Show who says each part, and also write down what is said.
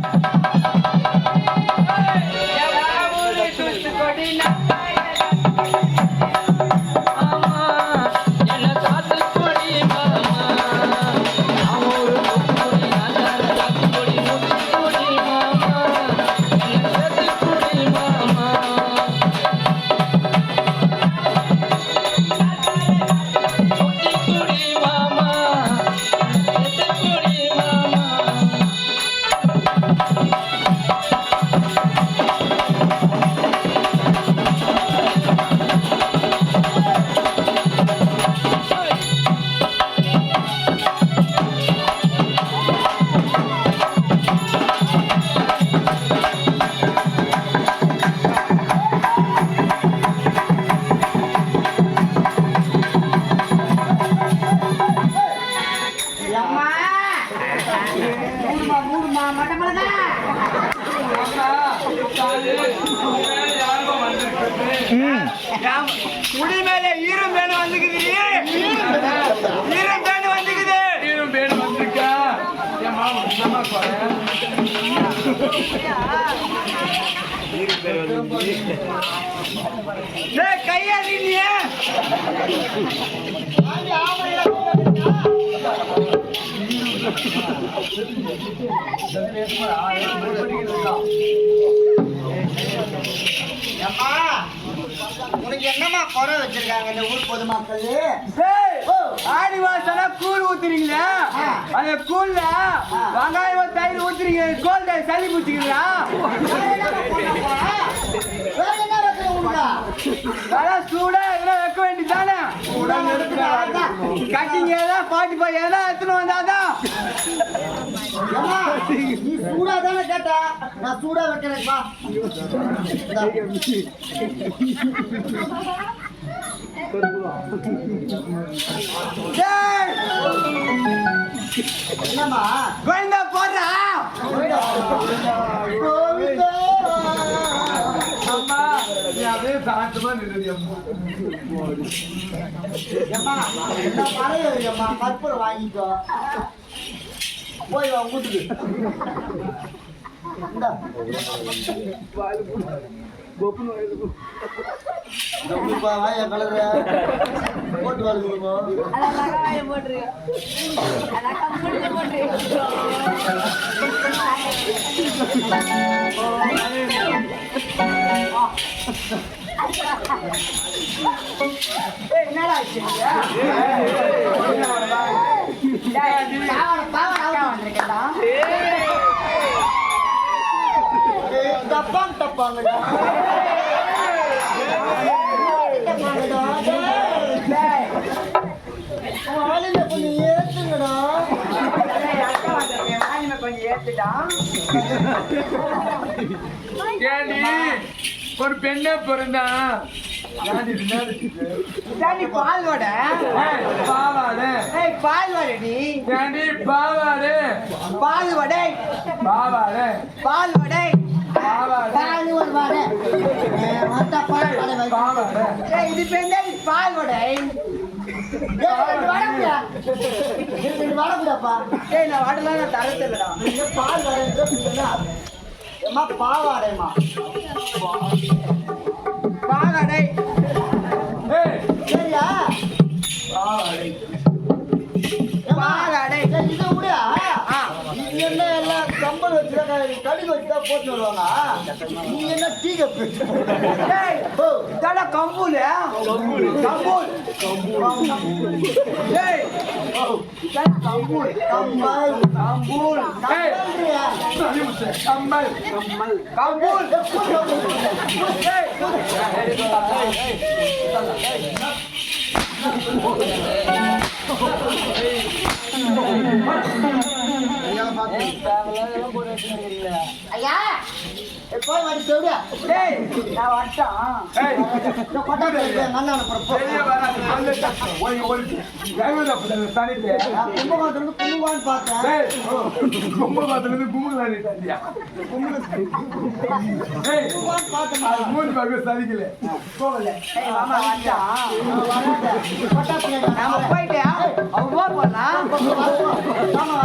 Speaker 1: Thank you. அம்மா மூடுமா மூடுமா மட்ட மிளகா
Speaker 2: முடி மேல ஈரம் பேனு வந்துக்குது. ஈரம் பேனு வந்துக்குது. ஈரம் பேனு வந்திருக்கா? என் மாமா என்னம்மா குறை? டேய், கையாடி நீ
Speaker 1: உனக்கு என்னம்மா குறை வச்சிருக்காங்க இந்த ஊர் பொதுமக்கள் ஓ.
Speaker 2: ஆடி வாசனா கூழ் ஊத்துறீங்களா
Speaker 1: ஆ.
Speaker 2: அந்த கூழ்ல
Speaker 1: ஆ.
Speaker 2: வெங்காயம் தயிர் ஊத்துறீங்க கோல்ட சளி பிடிச்சிக்கிறா
Speaker 1: வேற என்ன வைக்கிற உனக்கு
Speaker 2: அதான் சூடா இதெல்லாம் வைக்க வேண்டியதானே கட்டிங்க ஏதாவது பாட்டி போய் ஏதாவது எடுத்துன்னு வந்தாதான்
Speaker 1: நீ சூடா தானே கேட்ட? நான் சூடா வைக்கிறேன்ப்பா
Speaker 2: டேய்,
Speaker 1: என்னம்மா?
Speaker 2: கோவிந்தா போடுறா.
Speaker 1: கோவிந்தா.
Speaker 2: அம்மா நீ அப்படியே சாந்தமா நிறுத்தி அம்மா.
Speaker 1: அம்மா என்ன மழையும் அம்மா கற்பூரம் வாங்கிக்கோ. போய் வா கலரு. போட்டு என்னடா வந்திருக்கேன்டா. ஏய், டப்பாங் டப்பாங்கடா. ஆளுங்க கொஞ்சம் ஏத்துங்கடா.
Speaker 2: ஏண்டி ஒரு பெண்ணே பிறந்தா ஏண்டி பின்னாடி
Speaker 1: இதாண்டி பால் வடை.
Speaker 2: ஏய், பாவாடே.
Speaker 1: ஏய், பால் வடைடி.
Speaker 2: ஏண்டி பாவாடே.
Speaker 1: பால் வடை
Speaker 2: பாவாடே
Speaker 1: பால் வடை
Speaker 2: பாவாடை.
Speaker 1: பால் ஒரு வடை ஏய், மொத்த பால் வடை வை.
Speaker 2: பாவாடே
Speaker 1: ஏய், இது பெண்ணாடி பால் வடை ஏய், நான் வடைலாம் நான் தரது இல்லடா. இந்த பால் வடை சரியா? ஏம்மா, ஏய், இதை விடு. இது என்ன எல்லாம் கம்பல் வச்சுதான் கடுகு வச்சுதான் போட்டு வருவாங்க. நீ என்ன டீ கப்
Speaker 2: இதடா கம்பூல். கம்பூல். ஏய். இதடா கம்பூல்.
Speaker 1: கம்பல்
Speaker 2: கம்பூல் ஏய்
Speaker 1: கம்பல்றியா?
Speaker 2: கம்பூல்
Speaker 1: ஐயா போய் வாடி செவிடா
Speaker 2: டேய்
Speaker 1: நான் வரட்டான்
Speaker 2: ஏய்
Speaker 1: இந்த கொட்டை போய் நல்லா அனுப்புறப்போ
Speaker 2: வெளிய வராத நல்ல ஓய் ஓய். அப்படி தனிட்டு
Speaker 1: நான் கும்பகோணத்துல கும்பகோணம் பார்த்தேன்.
Speaker 2: டேய் கும்பகோணத்துல இருந்து
Speaker 1: கும்பகோணம் பார்த்தேன்.
Speaker 2: அது மூணு பக்கம் சரிக்கல.
Speaker 1: போகல. ஏய் மாமா வரட்டான் கொட்டை பின்னாடி
Speaker 2: நாம போயிட்டு? அவன் போர் பண்ணா?
Speaker 1: மாமா வர